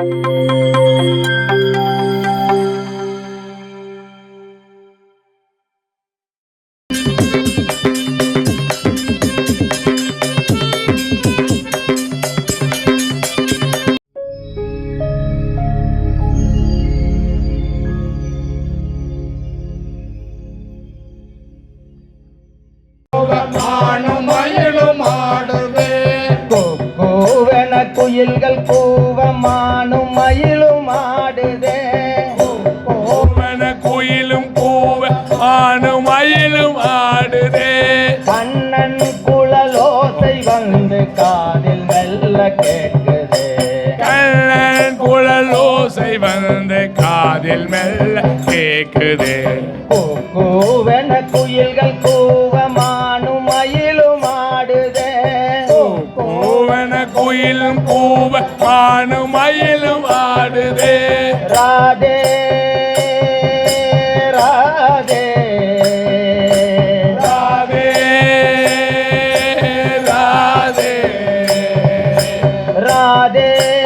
Bye. ஆணும் மயிலும் ஆடுதே. கண்ணன் குழலோசை வந்து காதில் மெல்ல கேட்குதே. கண்ணன் குழலோசை வந்து காதில் மெல்ல கேக்குதே கூவென குயில்கள் கூவ மானும் மயிலும் ஆடுதே. கோவன குயிலும் கூவ ஆணும் மயிலும் ஆடுதே. ராதே রাধে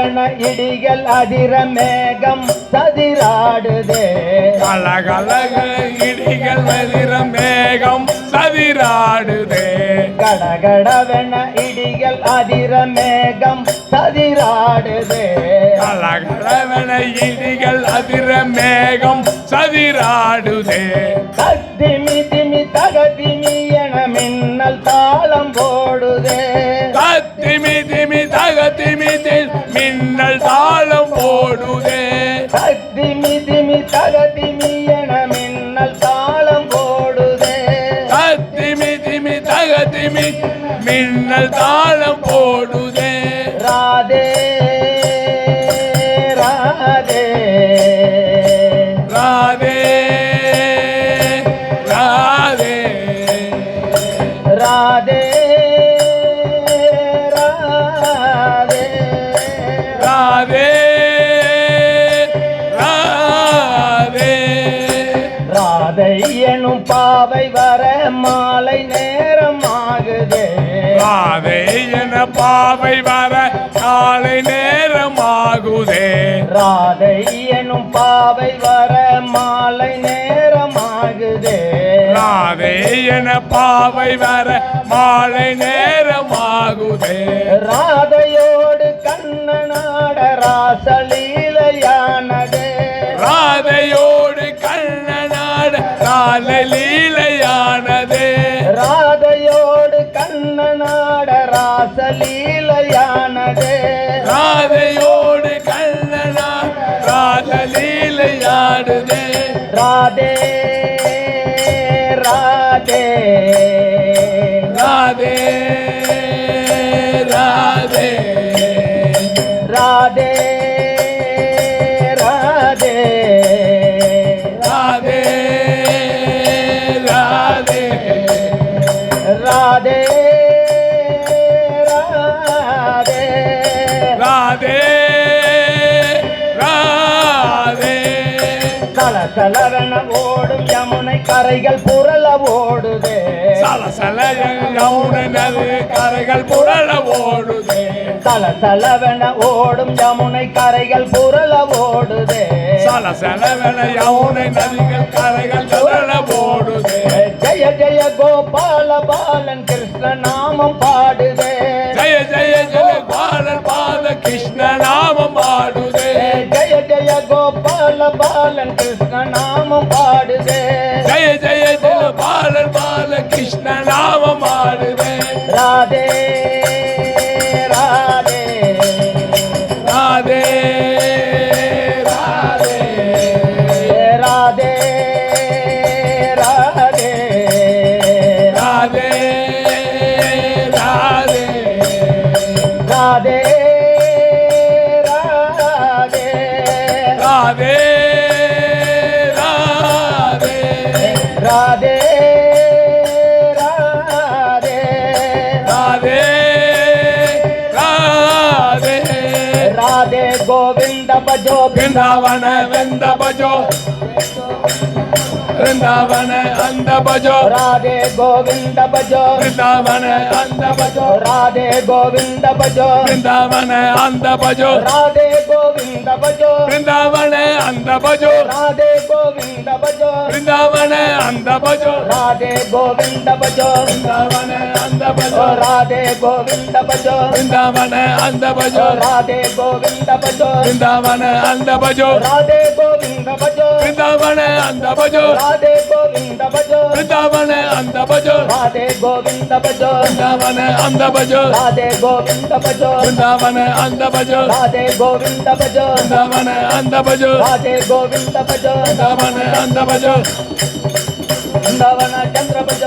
கடகடவென இடிகள் அதிர மேகம் சதிராடுதே. கலகலக இடிகள் வதிர மேகம் சதிராடுதே. கடகடவென இடிகள் அதிர மேகம் சதிராடுதே. கலகலவன இடிகள் அதிர மேகம் சதிராடுதே. தத்திமி திமி தகதிமி என மின்னல் தாளம் போடுதே மின்னல் தாளம் போடுதே. ராதே ராதே. ராதே ராதே. ராதே எனும் பாவை வர மாலை நேரம் ஆகுதே ராதே என பாவை வர காலை நேரம் ஆகுதே ராதை எனும் பாவை வர மாலை நேரம் ஆகுதே ராதே என பாவை வர மாலை நேரம் ஆகுதே ராதையோடு கண்ணனாட ராசலீலையானதே ராதே ராதே. ராதே ராதே. ராதே ராதே. ராதே ராதே. ராதே சல சலவென ஓடும் யமுனை கரைகள் புரள ஓடுதே. சல சல யமுனது கரைகள் புரள ஓடுதே. சல சலவென ஓடும் யமுனை கரைகள் புரள ஓடுதே. சல சலவென யமுனை நதிகள் கரைகள் புரள ஓடுதே. ஜெய ஜெய கோபால பாலன் கிருஷ்ண நாமம் பாடுதே கோபால பாலன் கிருஷ்ண நாமம் பாடுதே ஜெய ஜெய ஜெய பாலன் பால கிருஷ்ண बजो वृंदावन वृंद बजो। वृंदावन अंद बजो। राधे गोविंद बजो। वृंदावन अंद बजो। राधे गोविंद बजो। वृंदावन अंद बजो। राधे गोविंद बजो। वृंदावन अंद बजो। राधे गोविंद बजो। वृंदावन अंद बजो। राधे गोविंद बजो वृंदावन अंद बजो राधे गोविंद बजो। वृंदावन अंद बजो। राधे गोविंद बजो। वृंदावन अंद बजो। राधे गोविंद बजो। वृंदावन अंद बजो। राधे गोविंद बजो। वृंदावन अंद बजो। राधे गोविंद बजो। वृंदावन अंद बजो। राधे गोविंद बजो। वृंदावन अंद बजो। राधे गोविंद बजो। वृंदावन अंद बजो। राधे गोविंद बजो। वृंदावन अंद बजो। బృందావన చంద్రభజ